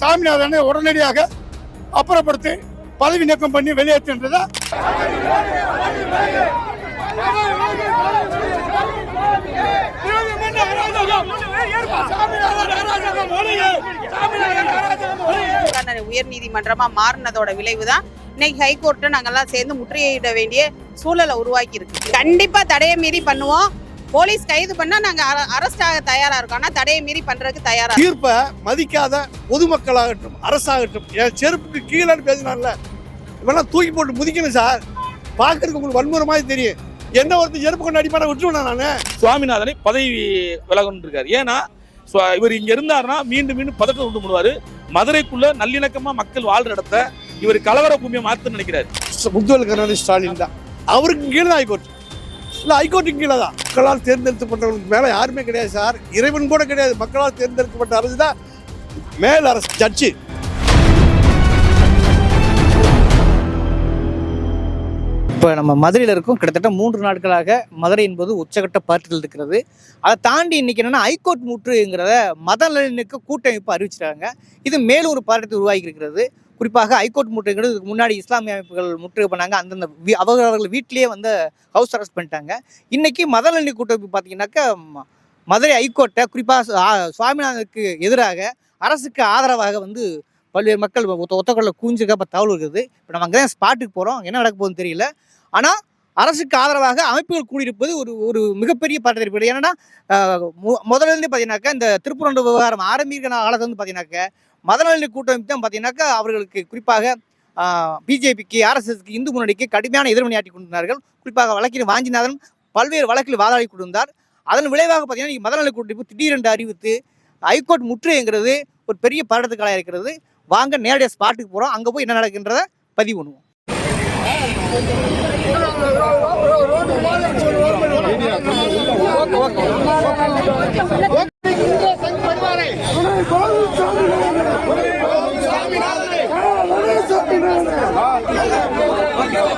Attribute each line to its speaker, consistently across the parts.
Speaker 1: சாமிநாதனை உடனடியாக அப்புறப்படுத்தி பதவி நீக்கம் பண்ணி வெளியேற்றுன்றதா
Speaker 2: உயர் நீதிமன்றமா மாறினதோட விளைவு தான் இன்னைக்கு ஹைகோர்ட்டை நாங்கெல்லாம் சேர்ந்து முற்றுகையிட வேண்டிய சூழலை உருவாக்கி இருக்கு கண்டிப்பா தடையை மீறி பண்ணுவோம். போலீஸ் கைது பண்ணா நாங்க அரெஸ்ட் ஆக தயாரா இருக்கோம். ஆனா தடையை மீறி பண்றதுக்கு தயாரா
Speaker 1: தீர்ப்பை மதிக்காத பொதுமக்களாகட்டும் அரசாகட்டும் என் செருப்புக்கு கீழே பேசினார்ல இவெல்லாம் தூக்கி போட்டு முதிக்கணும் சார். பார்க்கறதுக்கு உங்களுக்கு வன்முறை மாதிரி தெரியும். என்ன ஒருத்தர் செருப்பு கொண்டு அடிப்பான விட்டுருவேன் நான்?
Speaker 3: சுவாமிநாதனை பதவி விலகணும் இருக்காரு ஏன்னா இவர் இங்க இருந்தாருன்னா மீண்டும் மீண்டும் பதட்டம் உண்டு பண்ணுவாரு. மதுரைக்குள்ள நல்லிணக்கமா மக்கள் வாழ்ற இடத்த இவர் கலவர பூமியை மாத்த நினைக்கிறாரு.
Speaker 1: முத்துவேல் கருணாநிதி ஸ்டாலின் தான். அவருக்கு கீழே தான் ஹைகோர்ட் இல்லை ஹைகோர்ட்டுக்கு கீழே தான். மக்களால் தேர்ந்தெடுக்கப்பட்டவங்களுக்கு மேலே யாருமே கிடையாது சார். இறைவன் கூட கிடையாது. மக்களால் தேர்ந்தெடுக்கப்பட்ட அரசு தான் மேல் அரசு ஜட்ஜு
Speaker 4: இப்போ நம்ம மதுரையில் இருக்கும். கிட்டத்தட்ட மூன்று நாட்களாக மதுரை என்பது உச்சகட்ட பதற்றத்தில் இருக்கிறது. அதை தாண்டி இன்றைக்கி என்னென்னா ஹைகோர்ட் முற்றுங்கிறத மதநலனுக்கு கூட்டமைப்பு அறிவிச்சிட்டாங்க இது மேலும் ஒரு பாட்டத்தை உருவாகி இருக்கிறது. குறிப்பாக ஹைகோர்ட் முற்றுகிறது இதுக்கு முன்னாடி இஸ்லாமிய அமைப்புகள் முற்றுகை பண்ணாங்க. அந்தந்த அவர்கள் அவர்கள் வீட்டிலேயே வந்து ஹவுஸ் அரெஸ்ட் பண்ணிட்டாங்க. இன்றைக்கி மதநலனி கூட்டமைப்பு பார்த்தீங்கன்னாக்கா ம- மதுரை ஹைகோர்ட்டை குறிப்பாக சுவாமிநாதனுக்கு எதிராக அரசுக்கு ஆதரவாக வந்து பல்வேறு மக்கள் ஒத்த ஒத்தக்கொள்ள கூஞ்சுக்க இப்போ தகவல் இருக்குது. இப்போ நம்ம அங்கே தான் ஸ்பாட்டுக்கு போகிறோம் என்ன நடக்க போகுதுன்னு தெரியல. ஆனால் அரசுக்கு ஆதரவாக அமைப்புகள் கூடியிருப்பது ஒரு ஒரு மிகப்பெரிய பதட்டத்தை ஏன்னா ஆஹ், முதல்ல இருந்து பார்த்தீங்கன்னாக்கா இந்த திருப்புரண்டு விவகாரம் ஆரம்பிக்கிற காலத்துல வந்து பார்த்தீங்கன்னாக்க மதநலனி கூட்டமைப்பு தான் பார்த்தீங்கன்னாக்கா அவர்களுக்கு குறிப்பாக பிஜேபிக்கு ஆர்எஸ்எஸ்க்கு இந்து முன்னணிக்கு கடுமையான எதிர்வினையாற்றி கொண்டிருந்தார்கள். குறிப்பாக வழக்கில் வாஞ்சிநாதன் பல்வேறு வழக்கில் வாதாடி கொண்டிருந்தார். அதன் விளைவாக பார்த்தீங்கன்னா மதநல கூட்டமைப்பு திடீரென்று அறிவித்து ஹைகோர்ட் முற்றுகைங்கிறது ஒரு பெரிய பதட்டத்துக்காக இருக்கிறது. வாங்க நேரடியாக ஸ்பாட்டுக்கு போகிறோம் அங்கே போய் என்ன நடக்குன்றத பதிவு பண்ணுவோம்.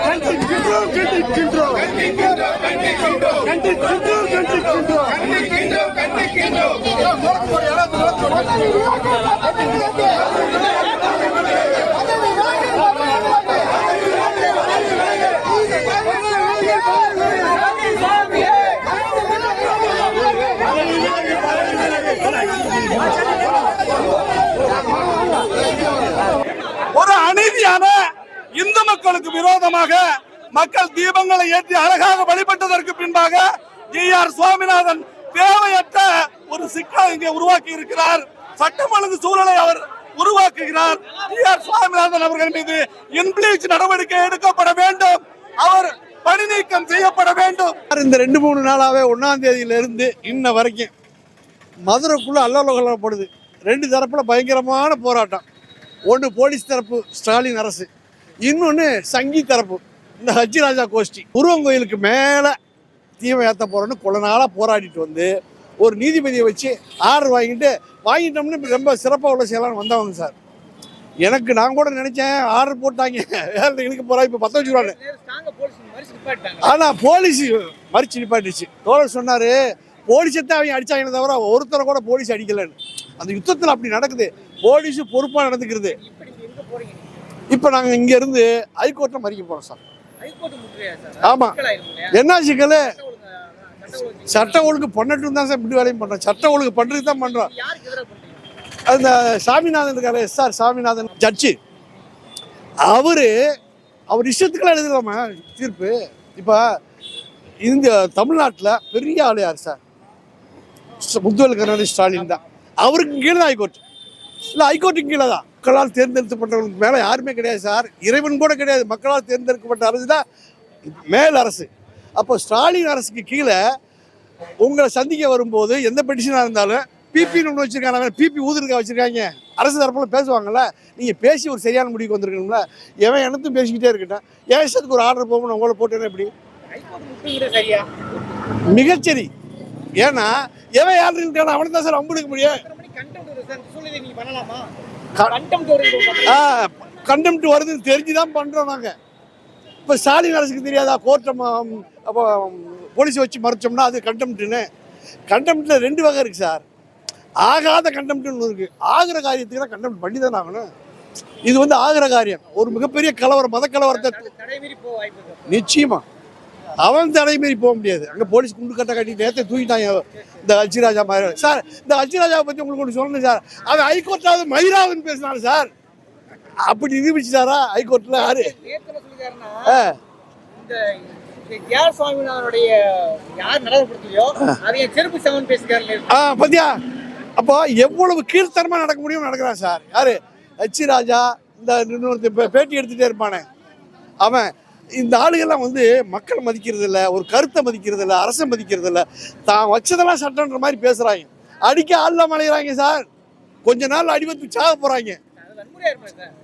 Speaker 1: கண்டிக்கின்றோம் ஒரு அநீதியான இந்து மக்களுக்கு விரோதமாக மக்கள் தீபங்களை ஏற்றி அழகாக வழிபட்டதற்கு பின்பாக ஜி ஆர் சுவாமிநாதன் தேவையற்ற ஒரு சிக்கலை இங்கே உருவாக்கி இருக்கிறார். சட்டம் ஒழுங்கு சூழலை அவர் உருவாக்குகிறார். ஜி ஆர் சுவாமிநாதன் அவர்கள் மீது இன்பிளீச் நடவடிக்கை எடுக்கப்பட வேண்டும். அவர் பணி நீக்கம் செய்யப்பட வேண்டும். இந்த ரெண்டு மூணு நாளாவே ஒன்னாம் தேதியிலிருந்து இன்ன வரைக்கும் மதுரைக்குள்ள அல்லலகலப்படுது. ரெண்டு தரப்புல பயங்கரமான போராட்டம். ஒன்று போலீஸ் தரப்பு ஸ்டாலின் அரசு. இன்னொன்று சங்கி தரப்பு இந்த ஹஜ்ஜி ராஜா கோஷ்டி. உருவம் கோயிலுக்கு மேலே தீமை ஏற்ற போகிறோன்னு கொள்ள நாளாக போராடிட்டு வந்து ஒரு நீதிபதியை வச்சு ஆர்டர் வாங்கிட்டு வாங்கிட்டோம்னு இப்ப ரொம்ப சிறப்பாக உள்ள செய்யலாம்னு வந்தவங்க சார். எனக்கு நான் கூட நினச்சேன் ஆர்டர் போட்டாங்க. வேலை இழுக்க போகிறா இப்போ பற்ற வச்சுருவாங்க ஆனால் போலீஸ் மறிச்சு நிப்பாட்டிச்சு. தோழர் சொன்னார் போலீஸை தான் அவங்க அடிச்சாங்களே தவிர ஒருத்தரை கூட போலீஸ் அடிக்கலைன்னு. அந்த யுத்தத்தில் அப்படி நடக்குது. போலீஸ் பொறுப்பாக நடந்துக்கிறது. இப்போ நாங்கள் இங்கேருந்து ஹைகோர்ட்டில் மறிக்க போகிறோம் சார். ஆமாம் என்ன சிக்கல்? சட்ட ஒழுங்கு பண்ணட்டும் தான் சார் இப்படி வேலையும் பண்ணுறோம் சட்ட ஒழுங்கு பண்ணுறதுக்கு தான் பண்ணுறோம் அந்த சாமிநாதன் இருக்காரு எஸ் ஆர் சாமிநாதன் ஜட்ஜு. அவரு அவர் இஷ்டத்துக்குலாம் எழுதலாமா தீர்ப்பு? இப்போ இந்த தமிழ்நாட்டில் பெரிய ஆளு யார் சார். முத்துவேல் கருணாநிதி ஸ்டாலின் தான். அவருக்கு கீழே தான் ஹைகோர்ட் இல்லை ஹைகோர்ட்டுக்கு கீழே தான். மக்களால் தேர்ந்தெடுக்கப்பட்டவங்களுக்கு மேலே யாருமே கிடையாது சார் இறைவன் கூட கிடையாது. மக்களால் தேர்ந்தெடுக்கப்பட்ட அரசு தான் மேல் அரசு. அப்போ ஸ்டாலின் அரசுக்கு கீழே உங்களை சந்திக்க வரும்போது எந்த பெட்டிஷனாக இருந்தாலும் பிபின்னு ஒன்று வச்சுருக்காங்க. பிபி ஊதுருக்கா வச்சுருக்காங்க. அரசு தரப்பில் பேசுவாங்கல்ல. நீங்கள் பேசி ஒரு சரியான முடிவுக்கு வந்திருக்கணும்ல. எவன் எனத்தும் பேசிக்கிட்டே இருக்கட்டும். இஷ்டத்துக்கு ஒரு ஆர்டர் போகணும் உங்களை போட்டேன்னா எப்படி? மிகச்சரி. ஏன்னா எவன் யார் இருக்கான அவனை தான் சார் அம்புடுக்க முடியும். கண்டெம்ட் வருதுன்னு தெரிஞ்சு தான் பண்ணுறோம் நாங்கள் இப்போ ஸ்டாலின் அரசுக்கு தெரியாதா? கோர்ட்டை போலீஸை வச்சு மறைச்சோம்னா அது கண்டெம்ட்னு கண்டெம்ட்டில் ரெண்டு வகை இருக்குது சார். ஆகாத கண்டெம்ட்னு ஒன்று இருக்குது ஆகிற காரியத்துக்கு தான் கண்டெம்ட் பண்ணி தானே ஆகணும். இது வந்து ஆகிற காரியம். ஒரு மிகப்பெரிய கலவரம் மத கலவரத்தை நிச்சயமா. அவன் தடை மீறி போக முடியாது. அங்கே போலீஸ் குண்டு கட்ட கட்டி நேரத்தை தூக்கிட்டாங்க இந்த அச்சிராஜா மாதிரி. சார் இந்த அச்சிராஜாவை பற்றி உங்களுக்கு ஒன்று சொல்லணும் சார். அவன் ஹைகோர்ட்டாவது மயிராவுன்னு பேசினாரு சார். அப்படி நிரூபிச்சிட்டாரா? ஹைகோர்ட்டில் யாரு? ஆ.
Speaker 4: யார் சுவாமிநாதனுடைய யார் நடைமுறைப்படுத்தலையோ அதை செருப்பு பேசுகிறாரு
Speaker 1: ஆ பத்தியா? அப்போ எவ்வளவு கீழ்த்தரமா நடக்க முடியும் நடக்கிறான் சார். யாரு? ஹச்சி ராஜா இந்த இன்னொருத்தன் பே- பேட்டி எடுத்துட்டே இருப்பானே. அவன் இந்த ஆளுகள்லாம் வந்து மக்கள் மதிக்கிறதில்ல ஒரு கருத்தை மதிக்கிறது இல்ல அரசை மதிக்கிறது தான் வச்சதெல்லாம் சட்டன்ற மாதிரி பேசுகிறாங்க அடிக்க ஆள்லாம் மலைகிறாங்க சார். கொஞ்ச நாள் அடிபத்து சாக போகிறாங்க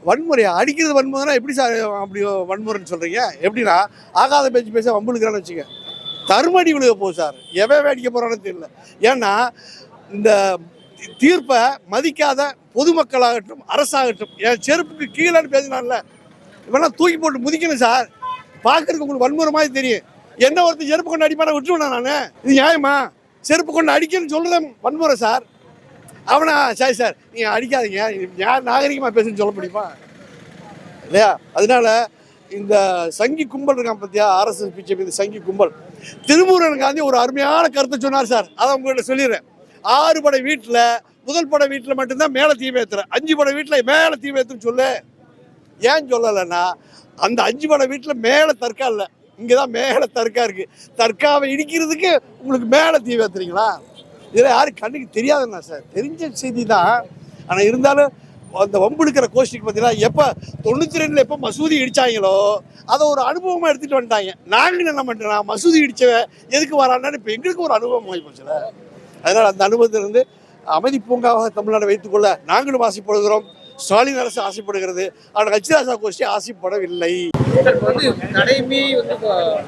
Speaker 1: வன்முறையா? அடிக்கிறது வன்முறைனா எப்படி சார் அப்படி வன்முறைன்னு சொல்கிறீங்க எப்படின்னா ஆகாத பேச்சு பேச வம்புழுக்கிறான்னு வச்சுக்க தருமடி விழுக போகுது சார். எவன் வேடிக்கை போகிறான்னு தெரியல. ஏன்னா இந்த தீர்ப்பை மதிக்காத பொதுமக்களாகட்டும் அரசாகட்டும் என் செருப்புக்கு கீழேன்னு பேசினான்ல இவெல்லாம் தூக்கி போட்டு முதிக்கணும் சார். பார்க்கறதுக்கு உங்களுக்கு வன்முறை மாதிரி தெரியும். என்ன ஒருத்தர் செருப்பு கொண்டு அடிப்பான விட்டுருவேன் நான்? இது நியாயமா? செருப்பு கொண்டு அடிக்கணும்னு சொல்லுதேன் வன்முறை சார். அவனா சரி சார் நீங்கள் அடிக்காதீங்க. யார் நாகரிகமாக பேசுன்னு சொல்ல முடியுமா? இல்லையா? அதனால இந்த சங்கி கும்பல் இருக்கான் பார்த்தியா ஆர்எஸ்எஸ் பிஜேபி இந்த சங்கி கும்பல். திருமூரன் காந்தி ஒரு அருமையான கருத்தை சொன்னார் சார். அதை உங்கள்கிட்ட சொல்லிடுறேன். ஆறு படை வீட்டில் முதல் படை வீட்டில் மட்டும்தான் மேலே தீ வைத்துறேன் அஞ்சு படை வீட்டில் மேலே தீ வைத்துன்னு சொல்லு. ஏன் சொல்லலைன்னா அந்த அஞ்சு படை வீட்டில் மேலே தர்க்கா இல்லை. இங்கே தான் மேலே தர்க்கா இருக்குது தர்க்காவை இடிக்கிறதுக்கு உங்களுக்கு மேலே தீ வைத்துறீங்களா இதில் யாரும் கண்ணுக்கு தெரியாதுண்ணா சார். தெரிஞ்ச செய்தி தான். ஆனால் இருந்தாலும் அந்த வம்புடுக்கிற கோஷ்டிக்கு பார்த்தீங்கன்னா எப்போ தொண்ணூற்றி ரெண்டில் எப்போ மசூதி இடித்தாங்களோ அதை ஒரு அனுபவமாக எடுத்துகிட்டு வந்துட்டாங்க. நாங்கள் என்ன பண்ணுறோம் மசூதி இடித்தவன் எதுக்கு வரான்னு இப்போ எங்களுக்கு ஒரு அனுபவம் ஆகி போச்சுல அதனால் அந்த அனுபவத்திலிருந்து அமைதி பூங்காவாக தமிழ்நாடு வைத்துக்கொள்ள நாங்களும் வாசிப்படுகிறோம் ஸ்டாலின் அரசு ஆசைப்படுகிறது. ஆனால் அச்சிராசா கோஷ்டி ஆசைப்படவில்லை.
Speaker 4: வந்து தடையுமே வந்து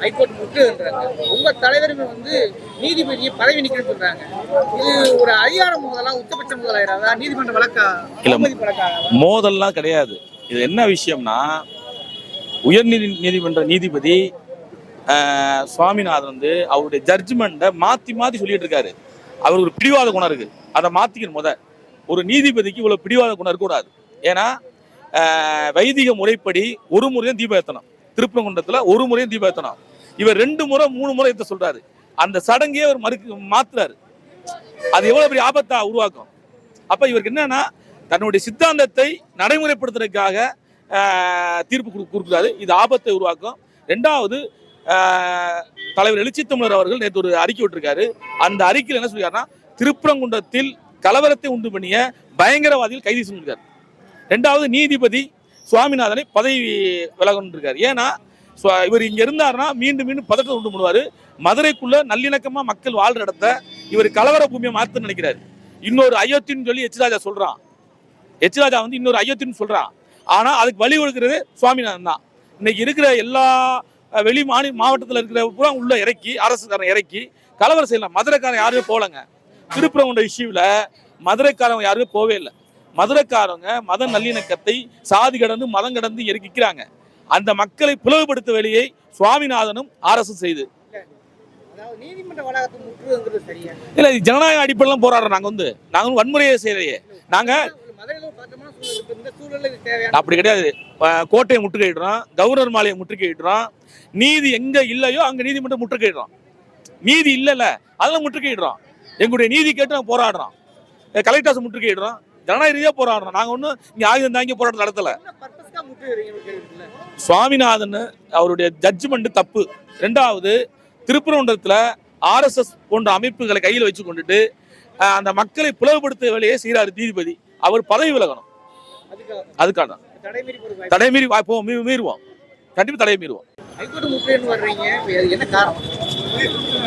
Speaker 4: ஹைகோர்ட் முற்றுன்றாங்க உங்க தலைவருமே வந்து நீதிபதியை பதவி சொல்றாங்க. இது ஒரு அதிகாரம் முதலா உச்சபட்ச முதலாயிராதா? நீதிமன்ற வழக்கா?
Speaker 3: மோதல்லாம் கிடையாது. இது என்ன விஷயம்னா உயர்நீதி நீதிமன்ற நீதிபதி சுவாமிநாதன் வந்து அவருடைய ஜட்ஜ்மெண்ட்டை மாற்றி மாற்றி சொல்லிட்டு இருக்காரு. அவருக்கு ஒரு பிடிவாத குணம் இருக்கு. அதை மாற்றிக்கணும் முத. ஒரு நீதிபதிக்கு இவ்வளோ பிடிவாத குணம் இருக்கக்கூடாது. ஏன்னா வைதிக முறைப்படி ஒரு முறையும் தீபம் ஏற்றணும் திருப்பங்குண்டத்தில் ஒரு முறையும் தீபம் ஏற்றணும் இவர் ரெண்டு முறை மூணு முறை ஏற்ற சொல்றாரு. அந்த சடங்கே அவர் மறுக்கு மாத்துறாரு. அது எவ்வளவு பெரிய ஆபத்தா உருவாக்கும்? அப்ப இவருக்கு என்னன்னா தன்னுடைய சித்தாந்தத்தை நடைமுறைப்படுத்துறதுக்காக தீர்ப்பு கொடு- கொடுக்குறாரு. இது ஆபத்தை உருவாக்கும். ரெண்டாவது தலைவர் எழுச்சி தமிழர் அவர்கள் நேற்று ஒரு அறிக்கை விட்டுருக்காரு. அந்த அறிக்கையில் என்ன சொல்லிருக்காருன்னா திருப்பரங்குன்றத்தில் கலவரத்தை உண்டு பண்ணிய பயங்கரவாதிகள் கைது செஞ்சிருக்காரு. ரெண்டாவது நீதிபதி சுவாமிநாதனை பதவி விலகணும் இருக்காரு ஏன்னா சுவா- இவர் இங்க இருந்தாருன்னா மீண்டும் மீண்டும் பதட்டம் உண்டு பண்ணுவாரு. மதுரைக்குள்ள நல்லிணக்கமா மக்கள் வாழ்ற இடத்த இவர் கலவர பூமியை மாத்த நினைக்கிறாரு. இன்னொரு அயோத்தின்னு சொல்லி எச்ராஜா சொல்றான். எச்ராஜா வந்து இன்னொரு அயோத்தின்னு சொல்றான். ஆனா அதுக்கு வழி கொடுக்கிறது சுவாமிநாதன் தான். இன்னைக்கு இருக்கிற எல்லா வெளி மாநில மாவட்டத்தில் இருக்கிற பூரா உள்ள இறக்கி அரசுக்காரன் இறக்கி கலவரம் செய்யலாம். மதுரைக்காரன் யாருமே விருப்பம் கொண்ட இஷ்யூவில் மதுரைக்காரன் யாருமே போவே இல்லை. மதுரைக்காரங்க மத நல்லிணக்கத்தை சாதி கடந்து மதம் கடந்து இறக்கிக்கிறாங்க அந்த மக்களை பிளவுபடுத்த வேலையை சுவாமிநாதனும் அரசு செய்து. இல்ல ஜனநாயக அடிப்படையிலாம் போராடுறோம் நாங்க வந்து. நாங்க வன்முறையை செய்யலையே. நாங்க அப்படி கிடையாது. கோட்டையை முற்றுகையிடுறோம் கவர்னர் மாலையை முற்றுகையிடுறோம். நீதி எங்க இல்லையோ அங்க நீதிமன்றம் முற்றுகையிடுறோம். நீதி இல்லைல்ல அதெல்லாம் முற்றுகையிடுறோம். எங்களுடைய நீதி கேட்டு நாங்க போராடுறோம். கலெக்டர் ஆஃபீஸ் முற்றுகையிடுறோம். ஜனநாயக போராடுறோம் நாங்க ஒன்றும் இங்க ஆயுதம் தாங்கி போராட்டம் நடத்தல. சுவாமிநாதன் அவருடைய ஜட்ஜ்மெண்ட் தப்பு. ரெண்டாவது திருப்பரங்குன்றத்தில் ஆர்எஸ்எஸ் போன்ற அமைப்புகளை கையில் வச்சு கொண்டுட்டு அந்த மக்களை பிளவுபடுத்த வேலையை செய்கிறார் நீதிபதி. அவர் பதவி விலகணும்.
Speaker 4: அதுக்காக.
Speaker 3: தடை மீறி வாய்ப்போம் மீ- மீறுவோம். கண்டிப்பா தடை மீறுவோம்.
Speaker 4: ஹைகோர்ட் முற்றுகைன்னு வர்றீங்க. இது என்ன காரணம்?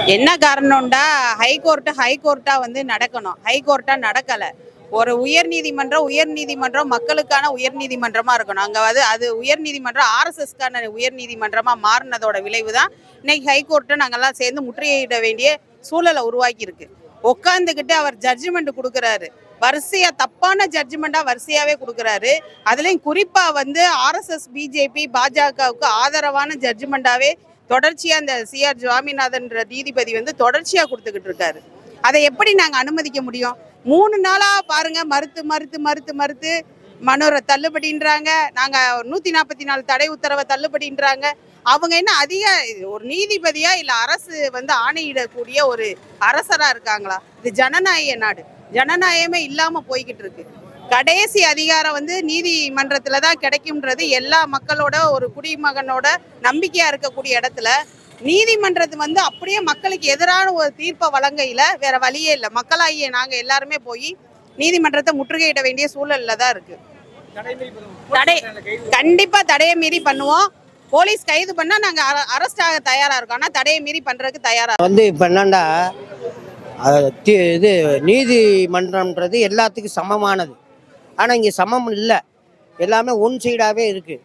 Speaker 2: என்ன காரணம்டா? ஹைகோர்ட்டு ஹைகோர்ட்டா வந்து நடக்கணும். ஹைகோர்ட்டா நடக்கல. ஒரு உயர் நீதிமன்றம் உயர் நீதிமன்றம் மக்களுக்கான உயர் நீதிமன்றமா இருக்கணும். அங்க வந்து அது உயர் நீதிமன்றம் ஆர்எஸ்எஸ்க்கான உயர் நீதிமன்றமா மாறினதோட விளைவு தான் இன்னைக்கு ஹைகோர்ட்டை நாங்கெல்லாம் சேர்ந்து முற்றுகையிட வேண்டிய சூழலை உருவாக்கி இருக்கு உட்காந்துக்கிட்டு அவர் ஜட்ஜ்மெண்ட் கொடுக்குறாரு. வரிசையா தப்பான ஜட்ஜ்மெண்டா வரிசையாவே கொடுக்குறாரு. அதுலயும் குறிப்பா வந்து ஆர்எஸ்எஸ் பிஜேபி பாஜகவுக்கு ஆதரவான ஜட்ஜ்மெண்டாவே தொடர்ச்சியா இந்த சிஆர் சுவாமிநாதன்ற நீதிபதி வந்து தொடர்ச்சியா கொடுத்துக்கிட்டு இருக்காரு. அதை எப்படி நாங்க அனுமதிக்க முடியும்? மூணு நாளாக பாருங்க மறுத்து மறுத்து மறுத்து மறுத்து. மனோரை தள்ளுபடின்றாங்க. நாங்கள் நூற்றி நாற்பத்தி நாலு தடை உத்தரவை தள்ளுபடின்றாங்க. அவங்க என்ன அதிக ஒரு நீதிபதியா இல்லை அரசு வந்து ஆணையிடக்கூடிய ஒரு அரசராக இருக்காங்களா? இது ஜனநாயக நாடு. ஜனநாயகமே இல்லாமல் போய்கிட்டு இருக்கு. கடைசி அதிகாரம் வந்து நீதிமன்றத்தில் தான் கிடைக்கும்ன்றது எல்லா மக்களோட ஒரு குடிமகனோட நம்பிக்கையாக இருக்கக்கூடிய இடத்துல நீதிமன்றத்து வந்து அப்படியே மக்களுக்கு எதிரான ஒரு தீர்ப்பை வழங்கையில வேற வழியே இல்லை. மக்களாகிய நாங்க எல்லாருமே போய் நீதிமன்றத்தை முற்றுகையிட வேண்டிய சூழல்ல தான் இருக்கு. தடை கண்டிப்பா தடையை மீறி பண்ணுவோம். போலீஸ் கைது பண்ணா நாங்க அரெஸ்ட் ஆக தயாரா இருக்கோம். ஆனா தடையை மீறி பண்றதுக்கு தயாரா
Speaker 5: வந்து இப்போ என்னண்டா தி- இது நீதிமன்றம்ன்றது எல்லாத்துக்கும் சமமானது. ஆனால் இங்கே சமம் இல்லை. எல்லாமே ஒன் சைடாகவே இருக்குது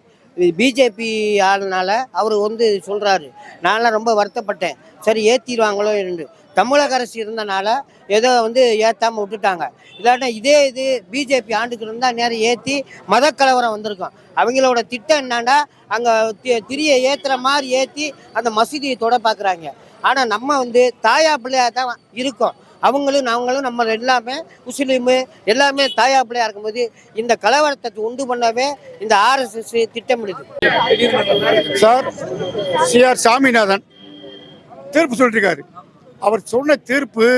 Speaker 5: பிஜேபி ஆளுனால அவர் வந்து சொல்கிறாரு நான்லாம் ரொம்ப வருத்தப்பட்டேன். சரி ஏற்றிடுவாங்களோ என்று. தமிழக அரசு இருந்தனால ஏதோ வந்து ஏற்றாமல் விட்டுட்டாங்க. இல்லாட்டா இதே இது பிஜேபி ஆண்டுக்கு இருந்தால் நேரம் ஏற்றி மதக்கலவரம் வந்திருக்கும். அவங்களோட திட்டம் என்னன்னா அங்கே திரியை ஏற்றுற மாதிரி ஏற்றி அந்த மசூதியை தொட பார்க்குறாங்க ஆனால் நம்ம வந்து தாயா பிள்ளையாக தான் இருக்கோம். அவங்களும் நாங்களும் நம்ம எல்லாமே முஸ்லீமு எல்லாமே தாயா பிள்ளையா இருக்கும்போது இந்த கலவரத்தை உண்டு பண்ணவே இந்த ஆர்எஸ்எஸ் திட்டமிடுது.
Speaker 6: சார் சிஆர் சாமிநாதன் தீர்ப்பு சொல்லியிருக்காரு அவர் சொன்ன தீர்ப்பு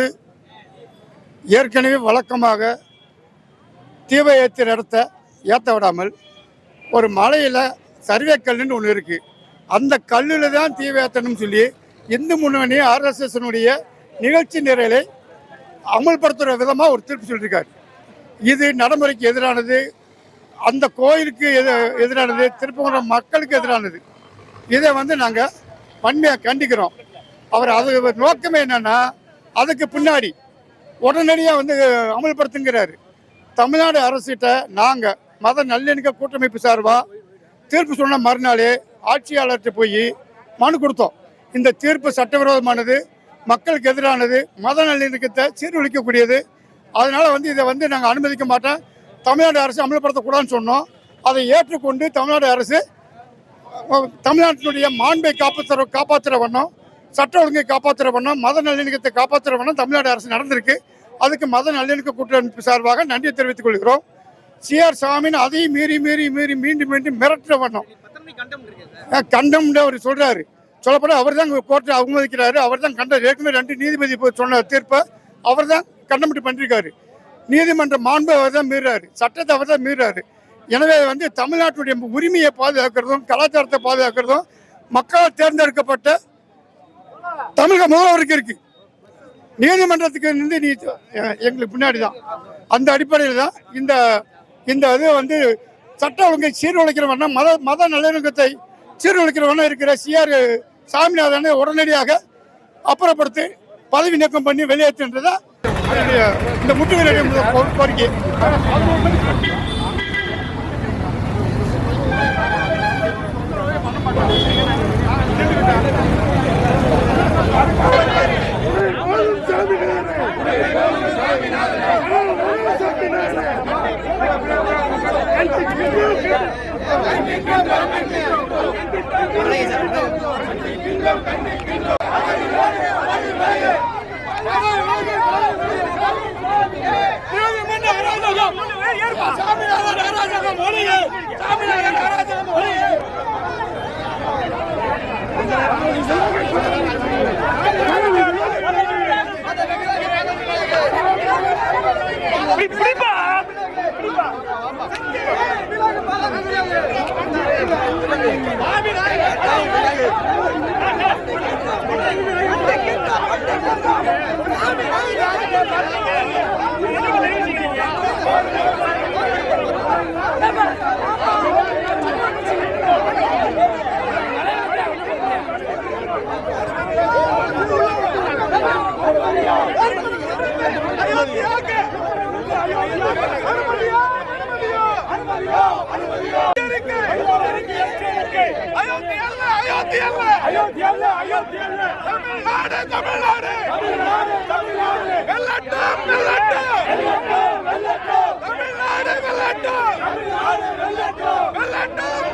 Speaker 6: ஏற்கனவே வழக்கமாக தீவை ஏற்றி இடத்த ஏற்ற விடாமல் ஒரு மலையில் சர்வே கல்லுன்னு ஒன்று இருக்குது அந்த கல்லில் தான் தீவை ஏற்றணும்னு சொல்லி இந்து முன்னணி ஆர்எஸ்எஸ்னுடைய நிகழ்ச்சி நிரலை அமல்படுத்துகிற விதமாக ஒரு தீர்ப்பு சொல்லியிருக்காரு. இது நடைமுறைக்கு எதிரானது அந்த கோயிலுக்கு எது எதிரானது திருப்பங்குன்றம் மக்களுக்கு எதிரானது. இதை வந்து நாங்கள் வன்மையாக கண்டிக்கிறோம். அவர் அது நோக்கமே என்னன்னா அதுக்கு பின்னாடி உடனடியாக வந்து அமல்படுத்துங்கிறாரு. தமிழ்நாடு அரசிட்ட நாங்கள் மத நல்லிணக்க கூட்டமைப்பு சார்பாக தீர்ப்பு சொன்ன மறுநாளே ஆட்சியாளர்கிட்ட போய் மனு கொடுத்தோம். இந்த தீர்ப்பு சட்டவிரோதமானது மக்களுக்கு எதிரானது மத நல்லிணக்கத்தை சீர்குலைக்கக்கூடியது. அதனால வந்து இதை வந்து நாங்கள் அனுமதிக்க மாட்டோம். தமிழ்நாடு அரசு அமல்படுத்தக்கூடாதுன்னு சொன்னோம். அதை ஏற்றுக்கொண்டு தமிழ்நாடு அரசு தமிழ்நாட்டினுடைய மாண்பை காப்பாற்றுற காப்பாற்றுற வண்ணம் சட்ட ஒழுங்கை காப்பாற்றுற வண்ணம் மத நல்லிணக்கத்தை காப்பாற்றுற வண்ணம் தமிழ்நாடு அரசு நடந்திருக்கு. அதுக்கு மத நல்லிணக்க கூட்டமைப்பு சார்பாக நன்றி தெரிவித்துக் கொள்கிறோம். சிஆர் சாமின்னு அதையும் மீறி மீறி மீறி மீண்டும் மீண்டும் மிரட்டுற வண்ணம். அஹ், கண்டம்னு அவர் சொல்றாரு. சொல்லப்போனால் அவர் தான் கோர்ட்டை அவமதிக்கிறாரு அவர் தான் கண்ட ஏற்கனவே ரெண்டு நீதிபதி சொன்ன தீர்ப்பை அவர் தான் கண்டமிட்டு பண்ணிருக்காரு. நீதிமன்ற மாண்பை அவர் தான் மீறாரு. சட்டத்தை அவர் தான் மீறாரு. எனவே வந்து தமிழ்நாட்டுடைய உரிமையை பாதுகாக்கிறதும் கலாச்சாரத்தை பாதுகாக்கிறதும் மக்களால் தேர்ந்தெடுக்கப்பட்ட தமிழக முதல்வருக்கு இருக்கு. நீதிமன்றத்துக்கு வந்து நீ எங்களுக்கு பின்னாடி தான் அந்த அடிப்படையில் தான் இந்த இந்த இது வந்து சட்ட ஒழுங்கை சீர்குலைக்கிற மத மத நல்லிணக்கத்தை சீர்குலைக்கிற இருக்கிற சிஆர் சாமிநாதனை உடனடியாக அப்புறப்படுத்தி பதவி நீக்கம் பண்ணி வெளியேற்றுன்றதா என்னுடைய அனுமதியோ? அனுமதியோ? அனுமதியோ? அனுமதியோ?
Speaker 7: தமிழ்நாடு தமிழ்நாடு. வெள்ளட்டம் வெள்ளட்டம். தமிழ்நாடு வெள்ளட்டம். வெள்ளட்டம்.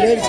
Speaker 7: লেডিস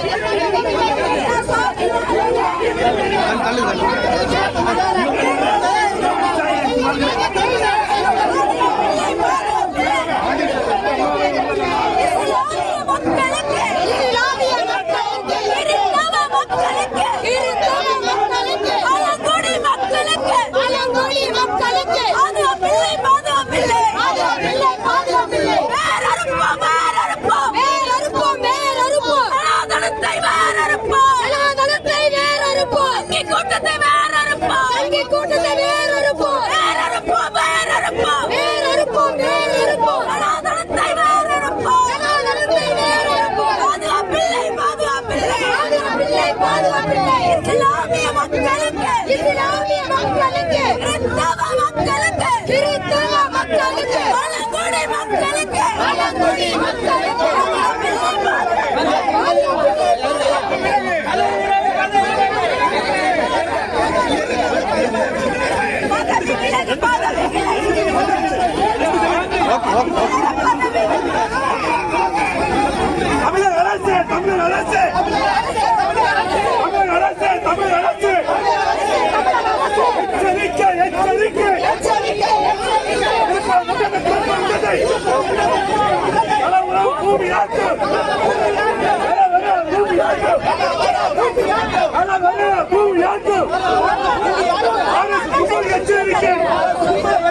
Speaker 7: கும்பல்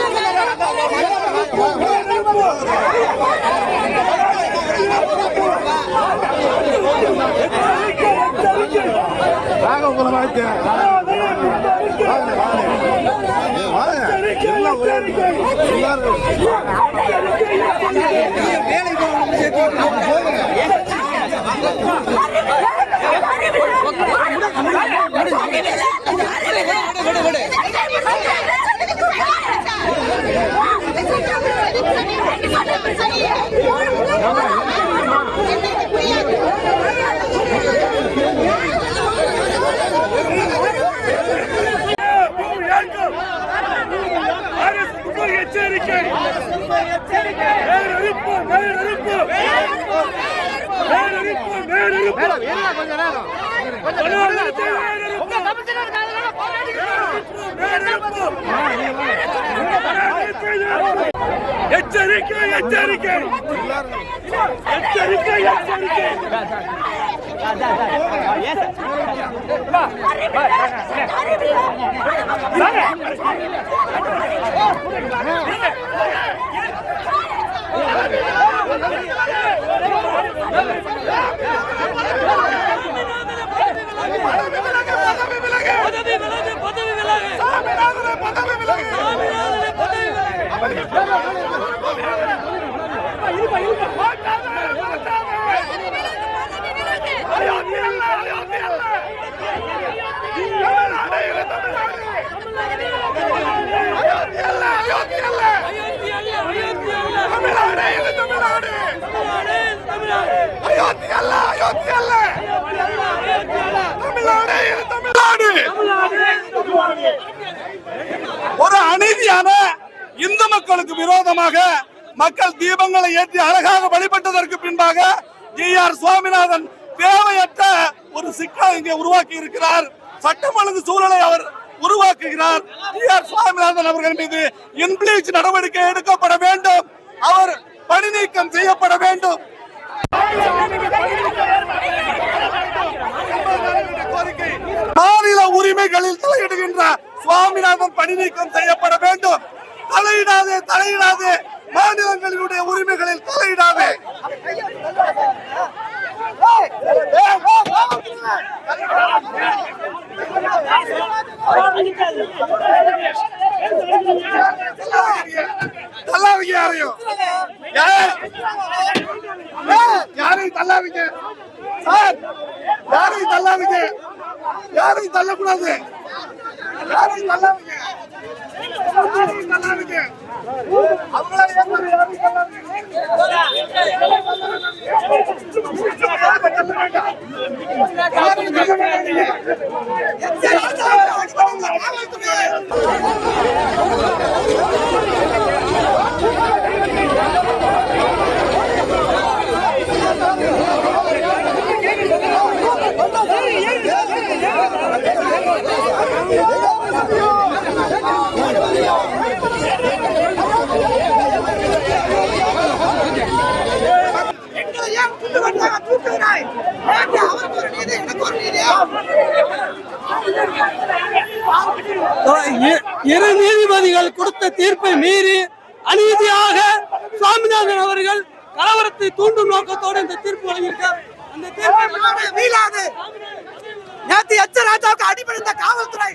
Speaker 7: உங்களை வேறு வாங்க. வேறு இருப்போம் வேறு இருப்போம் சனாதனத்தை வேறு இருப்போம் வேறு இருப்போம் எச்சரிக்கை எச்சரிக்கை அரசு கும்பல் எச்சரிக்கை வேறு இருப்போம் வேறு இருப்போம் வேறு இருப்போம் வேறு இருப்போம் சனாதனத்தை வேறு இருப்போம் வேறு இருப்போம் சனாதனத்தை வேறு இருப்போம். எச்சரிக்கை எச்சரிக்கை எச்சரிக்கை எச்சரிக்கை தமிழ்நாடு இது தமிழ்நாடு அயோத்தி அல்ல அயோத்தி அல்ல தமிழ்நாடு. தமிழ்நாடு தமிழ்நாடு. இது இந்து மக்களுக்கு விரோதமாக மக்கள் தீபங்களை ஏற்றி அழகாக வழிபட்டதற்கு பின்பாக ஜி ஆர் சுவாமிநாதன் தேவையற்ற ஒரு சிக்கலை இங்கே உருவாக்கி இருக்கிறார். சட்டம் ஒழுங்கு சூழலை அவர் உருவாக்குகிறார். ஜி ஆர் சுவாமிநாதன் அவர்கள் மீது இன்பிளீச் நடவடிக்கை எடுக்கப்பட வேண்டும். அவர் பணி நீக்கம் செய்யப்பட வேண்டும். மாநில உரிமைகளில் தலையிடுகின்ற சுவாமிநாதன் பணி நீக்கம் செய்யப்பட வேண்டும்.
Speaker 1: தலையிடாதே தலையிடாதே. மாநிலங்களினுடைய உரிமைகளில் தலையிடாதே. தள்ளாதீங்க யாரையும். யார்? யாரையும் தள்ளாதீங்க. சார் யாரையும் தள்ளாதீங்க. யாரையும் தள்ளக்கூடாது. யாரையும் தள்ளாதீங்க யாரையும் தள்ளாதீங்க அவங்களா ஏற்படுற யாரையும் தள்ளாதீங்க யாரையும் தள்ள வேண்டாம்
Speaker 8: இரு நீதிபதிகள் கொடுத்த தீர்ப்பை மீறி அநீதியாக சுவாமிநாதன் அவர்கள் கலவரத்தை தூண்டும் நோக்கத்தோடு இந்த தீர்ப்பு வழங்கியிருக்கார். அந்த தீர்ப்பை
Speaker 9: வீழாது நேத்து எச்ச ராஜாவுக்கு அடிபணிந்த காவல்துறை.